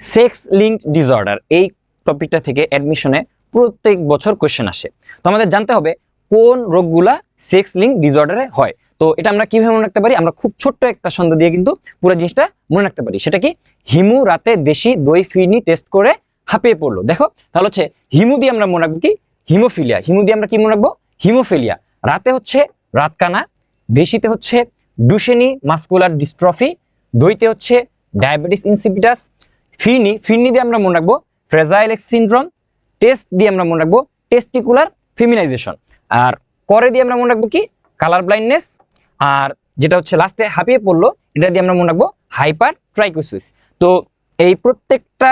Sex link disorder এই টপিকটা থেকে অ্যাডমিশনে প্রত্যেক বছর কোশ্চেন আসে। তো আমাদের জানতে হবে কোন রোগগুলা সেক্স লিঙ্ক ডিসঅর্ডারে হয়। তো এটা আমরা কীভাবে মনে রাখতে পারি? আমরা খুব ছোট্ট একটা ছন্দ দিয়ে কিন্তু পুরো জিনিসটা মনে রাখতে পারি। সেটা কি? হিমু রাতে দেশি দই ফিরনি টেস্ট করে হাঁপিয়ে পড়ল। দেখো, তাহলে হচ্ছে হিমু দিয়ে আমরা মনে রাখব কি? হিমোফিলিয়া। হিমু দিয়ে আমরা কি মনে রাখব? হিমোফিলিয়া। রাতে হচ্ছে রাতকানা, দেশিতে হচ্ছে ডুসেনি মাস্কুলার ডিস্ট্রফি দইতে হচ্ছে ডায়াবেটিস ইনসিপিটাস ফিরনি ফিরনি দিয়ে আমরা মনে রাখব ফ্রেজাইল এক্স সিনড্রোম টেস্ট দিয়ে আমরা মনে রাখব টেস্টিকুলার ফিমিনাইজেশন আর করে দিয়ে আমরা মনে রাখব কি? কালার ব্লাইন্ডনেস আর যেটা হচ্ছে লাস্টে হাঁপিয়ে পড়ল, এটা দিয়ে আমরা মনে রাখব হাইপার ট্রাইকোসিস তো এই প্রত্যেকটা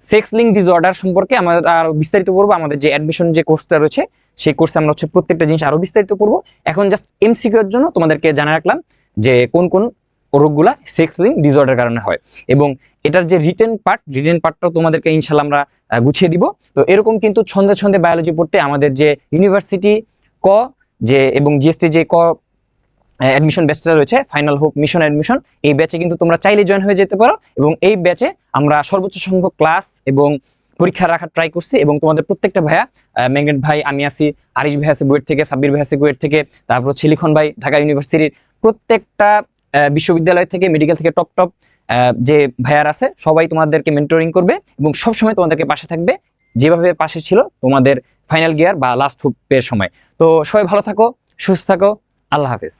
সেক্স লিঙ্ক ডিসঅর্ডার সম্পর্কে আমরা আরও বিস্তারিত পড়ব, আমাদের যে অ্যাডমিশন যে কোর্সটা রয়েছে, সেই কোর্সে আমরা হচ্ছে প্রত্যেকটা জিনিস আরও বিস্তারিত পড়ব। এখন জাস্ট এমসিকিউ এর জন্য তোমাদেরকে জানা রাখলাম যে কোন কোন রোগগুলা সেক্স লিঙ্ক ডিসঅর্ডার কারণে হয়। এবং এটার যে রিটেন পার্ট রিটেন পার্টটাও তোমাদেরকে ইনশাল্লাহ আমরা গুছিয়ে দিব। তো এরকম কিন্তু ছন্দে ছন্দে বায়োলজি পড়তে আমাদের যে ইউনিভার্সিটি ক, যে এবং জিএসটি যে ক অ্যাডমিশন ব্যাচটা রয়েছে ফাইনাল হোপ মিশন অ্যাডমিশন এই ব্যাচে কিন্তু তোমরা চাইলে জয়েন হয়ে যেতে পারো। এবং এই ব্যাচে আমরা সর্বোচ্চ সংখ্যক ক্লাস এবং পরীক্ষা রাখার ট্রাই করছি এবং তোমাদের প্রত্যেকটা ভাইয়া ম্যাগনেট ভাই, আমি আসি আরিশ ভাই আছে বুয়েট থেকে সাব্বির ভাই আছে বুয়েট থেকে, তারপর হচ্ছে লিখন ভাই, ঢাকা ইউনিভার্সিটির প্রত্যেকটা বিশ্ববিদ্যালয় থেকে মেডিকেল থেকে টপ টপ যে ভাইয়ার আছে, সবাই তোমাদেরকে মেন্টরিং করবে এবং সবসময় তোমাদেরকে পাশে থাকবে। যেভাবে পাশে ছিল তোমাদের ফাইনাল গিয়ার বা লাস্ট হুপের সময়। তো সবাই ভালো থাকো, সুস্থ থাকো, আল্লাহ হাফেজ।